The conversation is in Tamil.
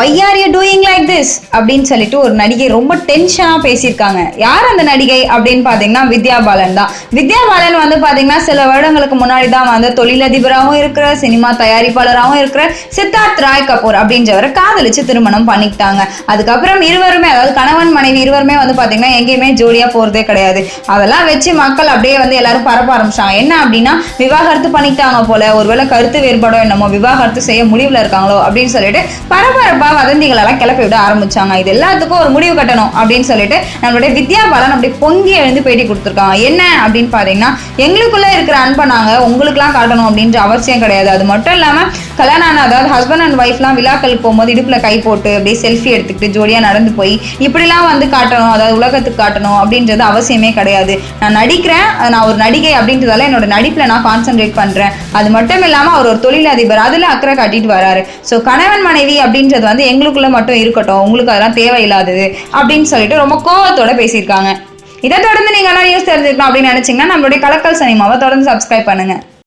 Why are you doing like this அப்படின்னு சொல்லிட்டு ஒரு நடிகை ரொம்ப டென்ஷனாக பேசியிருக்காங்க. யார் அந்த நடிகை அப்படின்னு பார்த்தீங்கன்னா வித்யா பாலன் தான். வித்யா பாலன் வந்து பார்த்தீங்கன்னா சில வருடங்களுக்கு முன்னாடி தான் வந்து தொழிலதிபராகவும் இருக்கிற சினிமா தயாரிப்பாளராகவும் இருக்கிற சித்தார்த் ராய் கபூர் அப்படின்றவரை காதலிச்சு திருமணம் பண்ணிக்கிட்டாங்க. அதுக்கப்புறம் இருவருமே அதாவது கணவன் மனைவி இருவருமே வந்து பார்த்தீங்கன்னா எங்கேயுமே ஜோடியாக போகிறதே கிடையாது. அதெல்லாம் வச்சு மக்கள் அப்படியே வந்து எல்லாரும் பரப்ப ஆரம்பிச்சாங்க என்ன அப்படின்னா விவாகரத்து பண்ணிக்கிட்டாங்க போல. ஒருவேளை கருத்து வேறுபாடோ என்னமோ விவாகரத்து செய்ய முடிவில் இருக்காங்களோ அப்படின்னு சொல்லிட்டு பரபரப்பு வதந்திகள் எல்லாம் கிளப்பி விட ஆரம்பிச்சாங்க. இது எல்லாத்துக்கும் ஒரு முடிவு கட்டணும் அப்படின்னு சொல்லிட்டு நம்மளுடைய வித்யா பாலன் அப்படி பொங்கி எழுந்து பேட்டி கொடுத்துருக்காங்க. என்ன அப்படின்னு பாத்தீங்கன்னா எங்களுக்குள்ள இருக்கிற அன்பை நாங்க உங்களுக்குலாம் காட்டணும் அப்படின்ற அவசியம் கிடையாது. அது மட்டும் இல்லாம கல்யாணம் ஆன அதாவது ஹஸ்பண்ட் அண்ட் ஒய்ஃப்லாம் விழாக்களுக்கு போகும்போது இடுப்புல கை போட்டு அப்படியே செல்ஃபி எடுத்துக்கிட்டு ஜோடியா நடந்து போய் இப்படிலாம் வந்து காட்டணும் அதாவது உலகத்துக்கு காட்டணும் அப்படின்றது அவசியமே கிடையாது. நான் நடிக்கிறேன் நான் ஒரு நடிகை அப்படின்றதால என்னோட நடிப்புல நான் கான்சென்ட்ரேட் பண்றேன். அது மட்டும் இல்லாம அவர் ஒரு தொழிலதிபர் அதுல அக்கறை காட்டிட்டு வராரு. ஸோ கணவன் மனைவி அப்படின்றது வந்து எங்களுக்குள்ள மட்டும் இருக்கட்டும் உங்களுக்கு அதெல்லாம் தேவையில்லாதது அப்படின்னு சொல்லிட்டு ரொம்ப கோவத்தோட பேசியிருக்காங்க. இதை தொடர்ந்து நீங்க எல்லாம் நியூஸ் தெரிஞ்சுக்கணும் அப்படின்னு நினைச்சீங்கன்னா நம்மளுடைய கலக்கல் சினிமாவை தொடர்ந்து சப்ஸ்கிரைப் பண்ணுங்க.